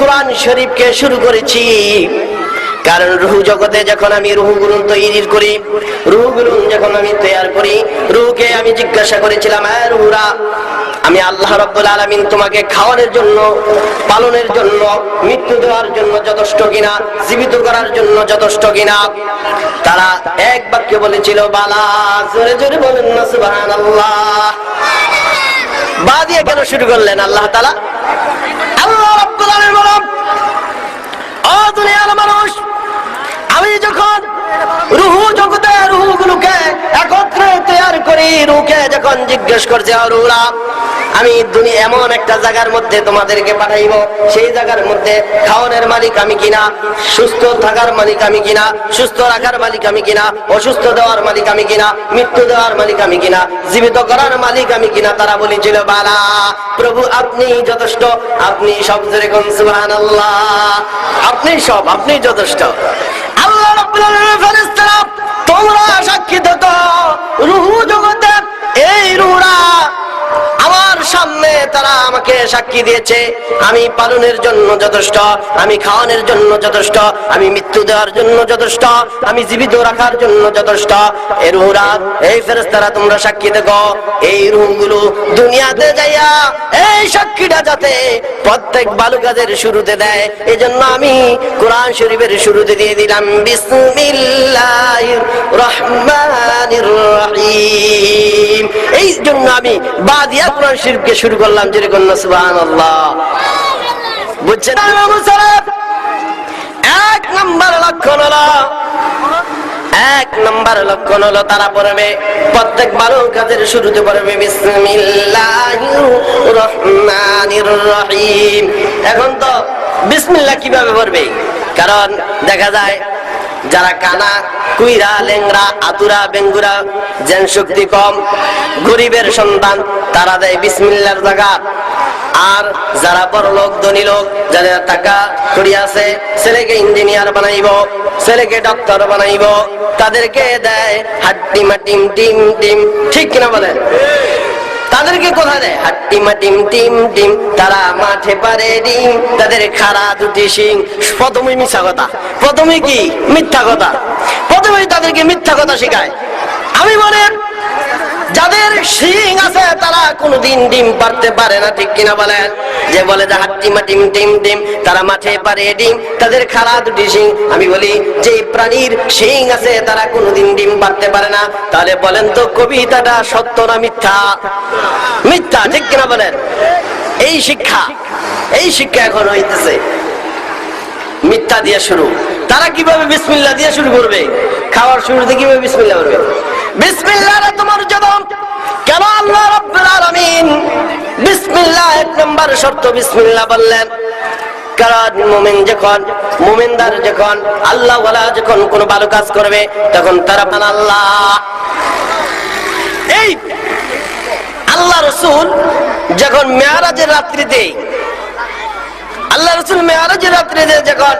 কোরআন শরীফকে শুরু করেছি। কারণ রুহু জগতে যখন আমি রুহুগুলো তৈরি করি রুহুগুলো যখন আমি তৈরি করি, রুহুকে আমি জিজ্ঞাসা করেছিলাম হ্যাঁ রুহুরা, আমি আল্লাহ রব্বুল আলমিন তোমাকে খাওয়ানোর জন্য, পালনের জন্য, মৃত্যু দেওয়ার জন্য যথেষ্ট কিনা, জীবিত করার জন্য যথেষ্ট কিনা? তারা এক বাক্যে বলেছিল, বালা, জোরে জোরে বলেন না সুবাহান আল্লাহ বা দিয়ে কেন শুরু করলেন? আল্লাহ তালা দুনিয়ার মানুষ, আমি যখন রুহু জগতে রুহুগুলোকে একত্রে তৈরি করি রুকে যখন জিজ্ঞেস করছে অরুরা আমি দুনিয়া এমন একটা জায়গার মধ্যে তোমাদেরকে পাঠাইব, সেই জায়গার মধ্যে খাওয়ানোর মালিক আমি কিনা, সুস্থ থাকার মালিক আমি কিনা, সুস্থ রাখার মালিক আমি কিনা, অসুস্থ দেওয়ার মালিক আমি কিনা, মৃত্যু দেওয়ার মালিক আমি কিনা, জীবিত করার মালিক আমি কিনা, তারা বলেছিল, বালা, প্রভু আপনি যথেষ্ট, আপনি সব যেরকম সুবহান আপনি সব, আপনি যথেষ্ট। তোমরা সাক্ষী থাকো রুহু জগতে এই রুহরা আমার সামনে তারা আমাকে সাক্ষী দিয়েছে। আমি পালনের জন্য যথেষ্ট, আমি খাওয়ানোর জন্য যথেষ্ট, আমি মৃত্যু দেওয়ার জন্য যথেষ্ট, আমি জীবিত রাখার জন্য যথেষ্ট। এই রুহরা এই ফেরেশতারা, তোমরা সাক্ষী দেখো, এই রুহগুলো দুনিয়াতে যাইয়া এই সাক্ষীটা যাতে প্রত্যেক বালু কাজের শুরুতে দেয়। এই জন্য আমি কোরআন শরীফের শুরুতে দিয়ে দিলাম, বিসমিল্লাহির রহমানির রহিম। এই জন্য আমি বাদিয়া কোরআন শরীফকে শুরু করলাম যেরকম সুবহানাল্লাহ। বুঝছেন এক নম্বর লক্ষণ হলো, এক নম্বর লক্ষণ হলো, তারা পড়বে, প্রত্যেক কাজের শুরুতে পড়বে এখন তো বিসমিল্লাহ কীভাবে পড়বে? কারণ দেখা যায় যারা কানা, কুইরা, লেংরা, আতুরা, বেঙ্গুরা যেন শক্তি কম, গরিবের সন্তান, তারা দেয় বিসমিল্লার জায়গা আর যারা বড় লোক, ধনী লোক, যাদের টাকা করি আছে, ছেলেকে ইঞ্জিনিয়ার বানাইব, ছেলেকে ডক্টর বানাইব, তাদেরকে দেয় হাড্ডি মাটিম, টিম টিম, ঠিক কিনা বলেন? তাদেরকে কোথায় দেয়। হাট্টি মাটিম টিম টিম, তারা মাঠে পারে ডিম। তাদের খাড়া দুটি সিং প্রথমে মিথ্যা কথা। প্রথমে কি? মিথ্যা কথা। প্রথমেই তাদেরকে মিথ্যা কথা শেখায়। আমি মনে যাদের শিং আছে, তারা কোনোদিন ডিম পারতে পারে না, ঠিক কিনা বলেন? যে বলে যে হাট্টি মাটিম ডিম ডিম তারা মাঠে পারে ডিম, তাদের খাড়া দুটি শিং। আমি বলি, যে প্রাণীর শিং আছে, তারা কোনোদিন ডিম পারতে পারে না। তাহলে বলেন তো, কবিতাটা সত্য না মিথ্যা? মিথ্যা, ঠিক কিনা বলেন? এই শিক্ষা এই শিক্ষা এখন হইতেছে। মিথ্যা দিয়ে শুরু। তারা কীভাবে বিসমিল্লা দিয়ে শুরু করবে? খাওয়ার শুরুতে কীভাবে বিসমিল্লা করবে? বিসমিল্লাহ তোমার জবাব কেন আল্লাহ বিসমিল্লাহ এক নম্বর শর্ত বিসমিল্লাহ বললেন? মুমিন যখন আল্লাহ যখন কোনো কাজ করবে, তখন তারা এই আল্লাহ রসুল যখন মেয়ারাজের আল্লাহ রসুল মেয়ারাজের রাত্রিতে যখন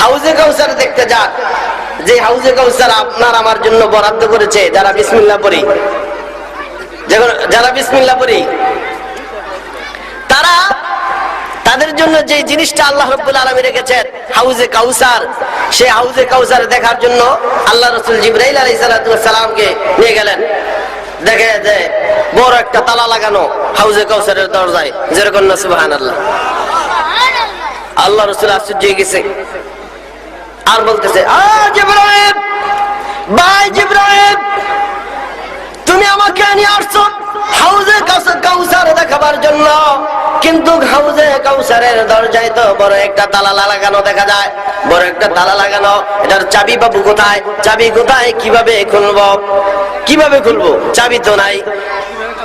হাউজে কাউসার দেখতে যান যে হাউজে কাউসার আপনার আমার জন্য বরাদ্দ করেছে, যারা বিসমিল্লা পড়ি যারা বিসমিল্লা পড়ি, তারা তাদের জন্য যে জিনিসটা আল্লাহ রব্বুল আলমী রেখেছেন, হাউজে কাউসার, সে হাউজে কাউসার দেখার জন্য আল্লাহ রসুল জিব্রাইল আলী সালামকে নিয়ে গেলেন। দেখে যে বড় একটা তালা লাগানো হাউজে কাউসারের দরজায়, যেরকম না আল্লাহ আল্লাহ রসুল আশ্চর্য গেছে। আর বলতেছে তুমি আমাকে নিয়ে আসছো হাউজে কাউসার দেখাবার জন্য। কিন্তু হাউজে কাউসারের দরজায় তো বড় একটা তালা লাগানো দেখা যায়। বড় একটা তালা লাগানো। এটার চাবি বাবু কোথায়? চাবি কোথায়? কীভাবে খুলবো? কীভাবে খুলবো? চাবি তো নাই।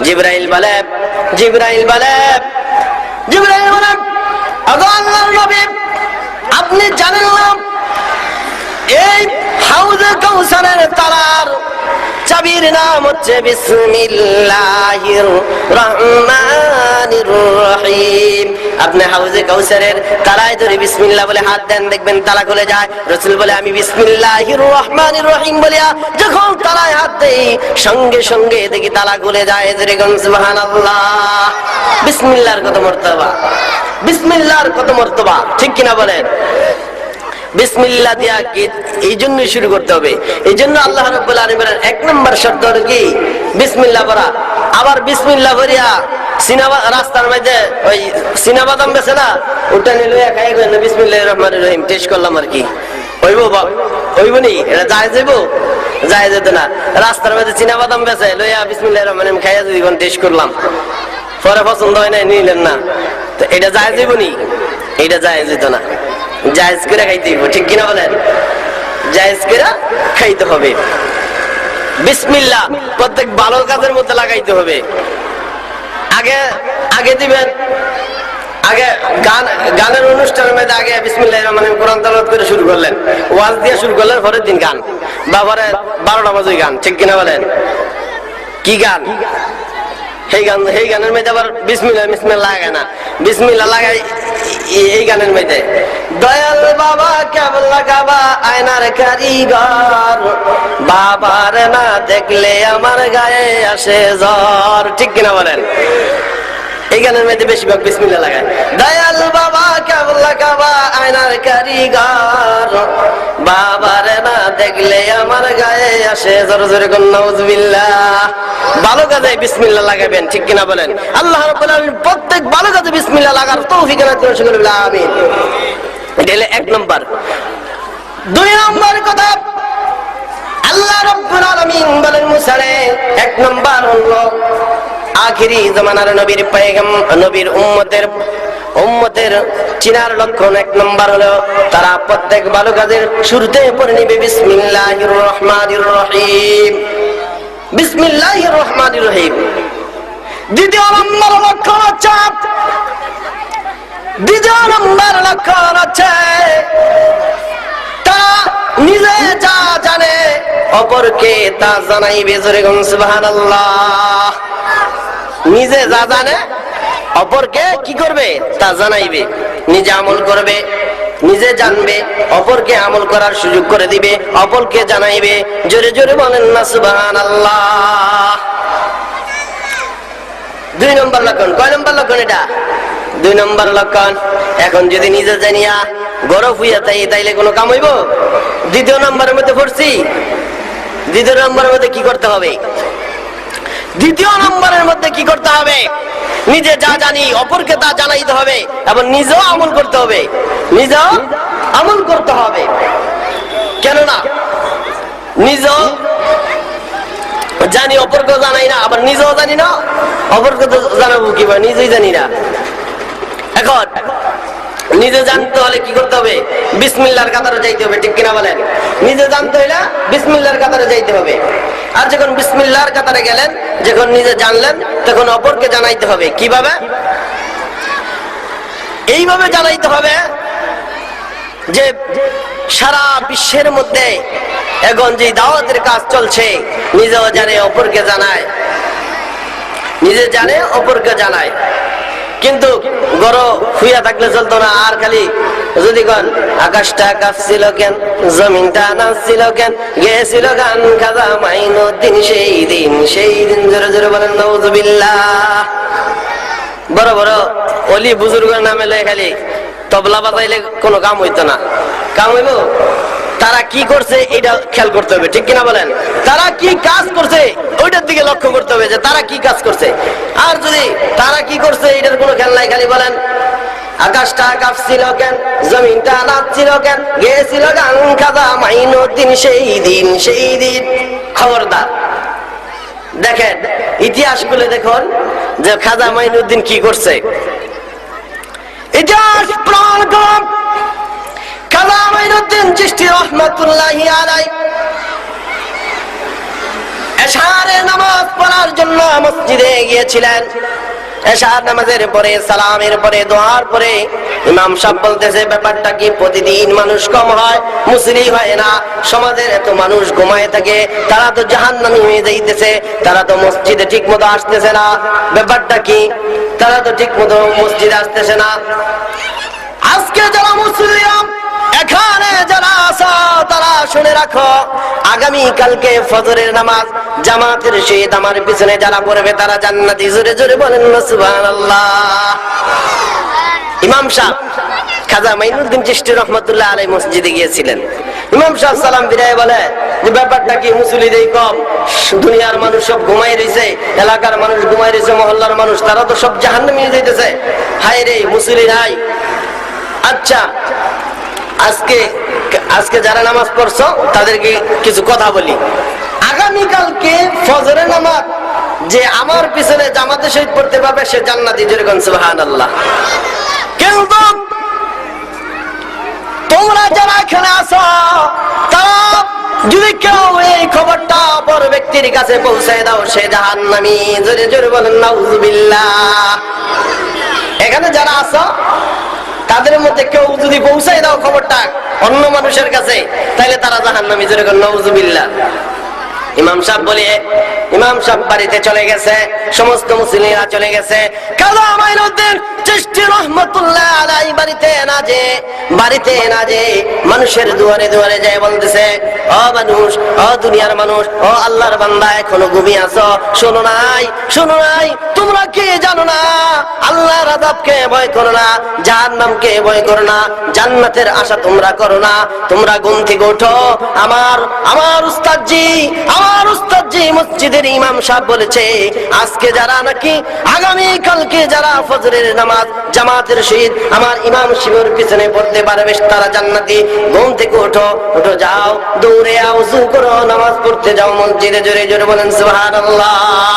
জিব্রাইল বলে জিব্রাইল বলে জিব্রাইল বলে আল্লাহর নবী, আপনি জানেন না এই হাউজে কাউসারের তালার চাবির নাম হচ্ছে বিসমিল্লাহির রহমানির রহিম। আপনি হাউজে কাউসারের তালায় ধরে বিসমিল্লাহ বলে হাত দেন, দেখবেন তালা খুলে যায়। রসুল বলে, আমি বিসমিল্লাহির রহমানির রহিম বলিয়া যখন তালায় হাত দেই, সঙ্গে সঙ্গে দেখি তালা খুলে যায়। যেরকম সুবহানাল্লাহ। বিসমিল্লাহর কত মর্তবা। বিসমিল্লাহর কত মর্তবা। ঠিক কিনা বলেন? বিসমিল্লাহ দিয়া কি? এই জন্যই শুরু করতে হবে। এই জন্য আল্লাহ আলামিনের এক নম্বর শর্ত হলো কি? বিসমিল্লাহ পড়া। আবার বিসমিল্লাহ পড়িয়া সিনেমা রাস্তার টেস্ট করলাম আর কি। যায় রাস্তার লইয়া খাইয়া টেস্ট করলাম। পরে পছন্দ হয় না নিলেন না। তো এটা যায় যাইব নি? এটা যায় যেত না। জায়েজ করে খাইতে হইব, ঠিক কিনা বলেন? জায়েজ করে খাইতে হবে। বিসমিল্লাহ, প্রত্যেক ভালো কাজের মধ্যে লাগাইতে হবে। আগে আগে দিবেন, আগে গান, গানের অনুষ্ঠানের মধ্যে আগে বিসমিল্লাহ মানে কোরআন তালাত করে শুরু করলেন। ওয়াজ দিয়ে শুরু করলেন পরের দিন গান। বা পরে বারোটা বাজে গান, ঠিক কিনা বলেন? কি গান? সেই গান, সেই গানের মধ্যে আবার বিসমিল্লা বিসমিল্লা লাগে না। বিসমিল্লা লাগাই এই- গানের মধ্যে। দয়াল বাবা কেবল লাগাবা আয়নার কারিগর? বাবার না দেখলে আমার গায়ে আসে জ্বর। ঠিক কিনা বলেন? এই গানের মধ্যে বেশিরভাগ বিসমিল্লা লাগায়। দয়াল বাবা আয়নার কারিগর। বাবার না দেখলে আমার গায়ে আসে জোরে জোরে ভালো কাজে বিসমিল্লা লাগাবেন, ঠিক কিনা বলেন? আল্লাহ প্রত্যেক ভালো কাজে বিসমিল্লা লাগার তৌফিক এটা এক নম্বর। দুই নম্বর কথা, আল্লাহ রাব্বুল আলামিন বলেন মুসারে, এক নম্বর হলো, আখিরি জামানার নবীর পেগাম নবীর উম্মতের উম্মতের চিনার লক্ষণ এক নম্বর হলো, তারা প্রত্যেক ভালো কাজের শুরুতে পড়ে নিবে বিসমিল্লাহির রহমানির রহিম বিসমিল্লাহির রহমানির রহিম দ্বিতীয় নম্বর লক্ষণ হচ্ছে, দ্বিতীয় নম্বর লক্ষণ হচ্ছে, তারা নিজে যা জানে, অপরকে তা জানাইবে। জোরে গুন সুবহানাল্লাহ। নিজে যা জানে অপরকে কি করবে? তা জানাইবে। নিজে আমল করবে, নিজে জানবে, অপরকে আমল করার সুযোগ করে দিবে, অপরকে জানাইবে, জোরে জোরে বলেন না, সুবহানাল্লাহ। দুই নম্বর লক্ষণ, কয় নম্বর লক্ষণ এটা? দুই নম্বর লক্ষণ, এখন যদি নিজে জানিয়া গরব হইয়া তাই, তাইলে কোনো কাম হইব? দ্বিতীয় নম্বরের মধ্যে পড়ছি। দ্বিতীয় নম্বরের মধ্যে কি করতে হবে? দ্বিতীয় নম্বরের মধ্যে কি করতে হবে? নিজে যা জানি, অপরকে তা জানাইতে হবে, এবং নিজেও আমল করতে হবে। নিজেও আমল করতে হবে। কেননা নিজ জানি অপরকে জানাই না, আবার নিজেও জানি না অপরকে তো জানাব কি নিজেই জানি না। এখন নিজে জানতে হলে কি করতে হবে? বিসমিল্লার কাতারে যাইতে হবে, ঠিক কিনা বলেন? নিজে জানতে হলে বিসমিল্লার কাতারে যাইতে হবে। আর যখন বিসমিল্লার কাতারে গেলেন, যখন নিজে জানলেন, তখন অপরকে জানাইতে হবে। কীভাবে? এইভাবে জানাইতে হবে যে সারা বিশ্বের মধ্যে এখন যে দাওয়াতের কাজ চলছে, নিজেও জানে, অপরকে জানায়। নিজে জানে, অপরকে জানায়। কিন্তু গড় শুয়া থাকলে চলতো না। আর খালি যদি কন, আকাশটা কাঁপছিল কেন, জমিনটা নাচছিল কেন, গেছিল গান খাজা দিন সেই দিন সেই দিন, জোরে জোরে বলেন বড় বড় অলি বুজুর্গের নামে খালি তবলা বাজাইলে কোনো কাম হইতো না। কাম হইব? তারা কি করছে, এটা খেয়াল করতে হবে, ঠিক কিনা বলেন? তারা কি কাজ করছে, ওইটার দিকে লক্ষ্য করতে হবে যে তারা কি কাজ করছে। আর যদি তারা কি করছে, এটার কোনো খেয়াল নাই, খালি বলেন, আকাশটা কাঁপছিল ইতিহাসগুলো দেখুন যে খাজা মাইনুদ্দিন কি করছে। ইতিহাস প্রমাণ ব্যাপারটা কি প্রতিদিন মানুষ কম হয়? মুসলি হয় না। সমাজের এত মানুষ ঘুমায় থাকে। তারা তো জাহান্নামী হয়ে যাইতেছে। তারা তো মসজিদে ঠিক মতো আসতেছে না। ব্যাপারটা কি? তারা তো ঠিক মতো মসজিদে আসতেছে না। আজকে যারা মুসলিম এখানে যারা আছো, তারা শুনে রাখো আগামী কালকে ফজরের নামাজ, জামাতের শহীদ আমার পিছনে যারা পড়বে, তারা জান্নাতি, জোরে জোরে বলেন সুবহানাল্লাহ। ইমাম সাহেব খাজা মাইনুদ্দিন চিস্তি রহমতুল্লাহ আলাই মসজিদে গিয়েছিলেন। ইমাম সাহেব সালাম বিদায় বলে, যে ব্যাপারটা কি মুসুলি দেই কম? দুনিয়ার মানুষ সব ঘুমাই রয়েছে এলাকার মানুষ ঘুমাই রয়েছে মহল্লার মানুষ, তারা তো সব জাহান্ন নিয়ে যাইতেছে। হাই রে মুসুলি নাই। আচ্ছা আজকে আজকে যারা নামাজ পড়ছো, তাদেরকে কিছু কথা বলি। আগামীকালকে ফজরের নামাজ, যে আমার পিছনে জামাতে শহীদ পড়তে পারবে, সে জান্নাতি যেরকম সুবহান আল্লাহ কিন্তু তোমরা যারা এখানে আছো, তারা যদি কেউ এই খবরটা অপর ব্যক্তির কাছে পৌঁছে দাও, সে জাহান্নামী। জোরে জোরে বলেন, নাউজুবিল্লাহ। এখানে যারা আছো তাদের মধ্যে কেউ যদি পৌঁছাই দাও খবরটা অন্য মানুষের কাছে তাহলে তারা জাহান্নামী জোরে করেন নাউজুবিল্লাহ। ইমাম সাহেব বলে, ইমাম সাহেব বাড়িতে চলে গেছে, সমস্ত মুসলিমরা চলে গেছে। না আল্লাহর বান্দা, এখনও ঘুমিয়ে আছো? শোনো নাই শোনো নাই, তোমরা কি জানো না? আল্লাহর আযাবকে ভয় করো না ভয় করো না, জান্নাতের আশা তোমরা করো না, তোমরা ঘুম থেকে ওঠো, আমার আমার উস্তাদজি আমার উস্তাদজি মসজিদের ইমাম সাহেব বলেছে, আজকে যারা নাকি আগামী কালকে যারা ফজরের নামাজ, জামাতের শহীদ আমার ইমাম শিবের পিছনে পড়তে পারবে, তারা জান্নাতি। ঘুম থেকে ওঠো ওঠো যাও, দৌড়ে আউজু করো, নামাজ পড়তে যাও, মসজিদে জোরে জোরে বলেন, সুবহানাল্লাহ।